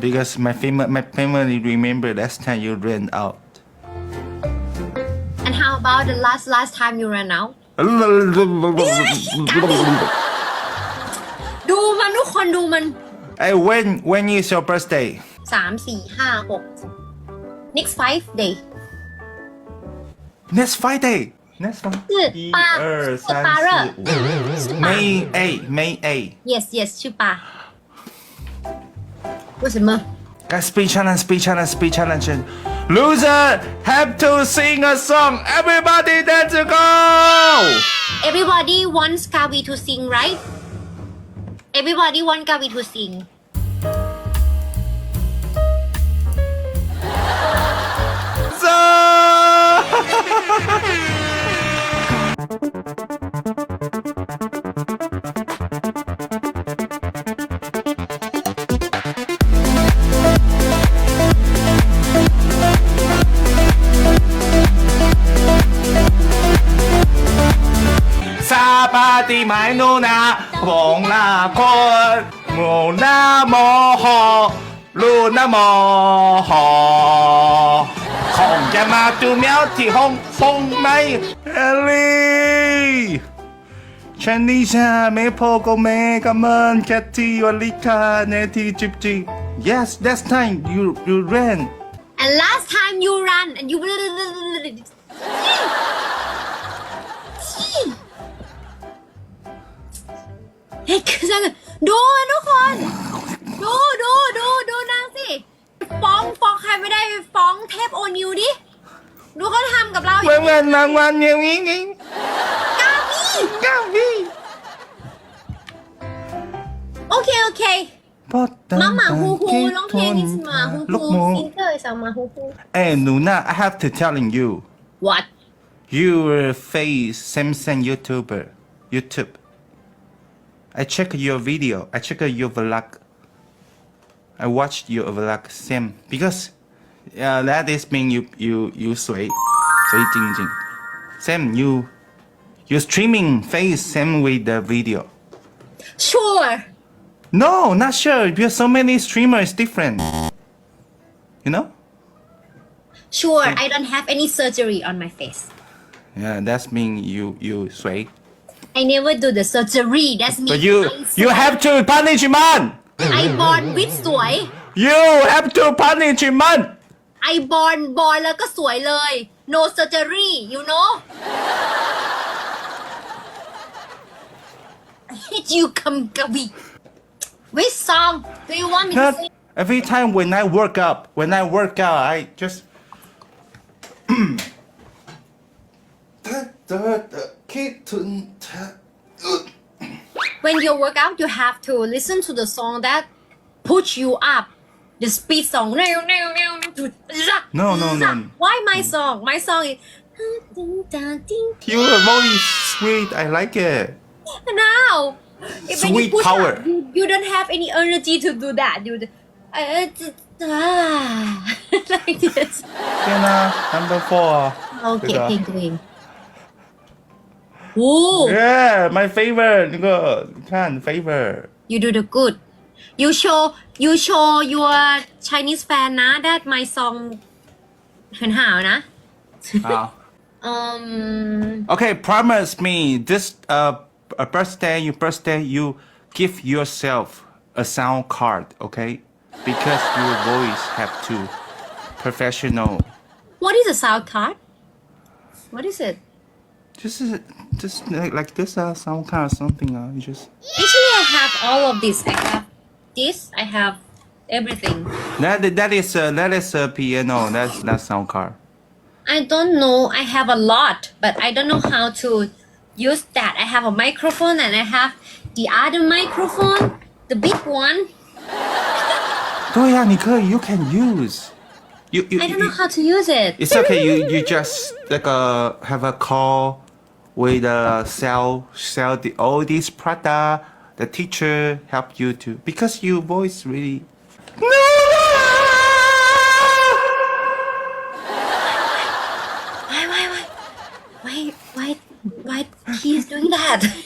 because my family, my family remember last time you ran out. And how about the last last time you ran out? ดูมันทุกคนดูมัน when when is your birthday? สามสี่ห้าหก next five day Next Friday. Next one. ชื่อปาชื่อปาเหรอ May 8, May 8. yes yes ชื่อปา 为什么 Guys, speed challenge, speed challenge, speed challenge. Loser have to sing a song. Everybody dance to go. everybody wants Gabi to sing right everybody want Gabi to sing ที่ไม่นู่นนะมองหน้าคนมองหน้ามอหลูนามอหองจะมาจูเมียที่ห้องฟงไหมเอลี่ฉันนี่ชาไม่พอก็แม่ก็เมินแคทที่วอลิคาเนทีจิบจิ yes that's time you you ran and last time you ran and you เฮ้ยคือจังดูมันทุกคน ดูดูดูดูนางสิ ฟ้องฟ้องใครไม่ได้ฟ้องเทพโอนิวดิ ดูเขาทำกับเรา Vâng vâng vâng vâng nhiều ý nghĩ กาบี้ Cao đi โอเค โอเค มาหมาฮูฮูร้องเพลงนี่สิมาฮู Lúc ฮู mô ซิงเกอร์สาวมาฮูฮู Hey Nuna I have to telling you what Your face Samsung YouTuber YouTube I check your video. I check your vlog. I watched your vlog Sam. because uh, that is mean you you you 水水晶晶 same you you streaming face same with the video. Sure. No, not sure because so many streamers different. You know. Sure, I don't have any surgery on my face. Yeah, that's mean you you sway. I never do the surgery that's me But you I you have to punish man I born with สวย You have to punish man I born born แล้วก็สวยเลย no surgery you know I hate you คำกวี which song do you want me to Not sing every time when I work up, when I work out, I just. when you work out, you have to listen to the song that puts you up. The speed song. No, no, no. Why my song? My song is. You are very sweet. I like it. Now, sweet you power. Up, you, you, don't have any energy to do that. You, uh, uh like this. Then, number four. Okay, keep going. Woo! Yeah, my favorite. You can favorite. You do the good. You show you show your Chinese fan ah, that my song 很好นะ Oh. um Okay, promise me this uh a birthday, your birthday, you give yourself a sound card, okay? Because your voice have to professional. what is a sound card? What is it? Just just like, like this uh sound card or something uh you just actually I have all of this I have this I have everything that that is uh, that is a piano, that's not sound card. I don't know I have a lot but I don't know how to use that I have a microphone and I have the other microphone the big one 对呀，你可以 you can use. You, you, I don't you- know how to use it It's okay. You you just like uh have a call with uh sell sell the all these product. The teacher help you to because your voice really. No. why why why why why why he is doing that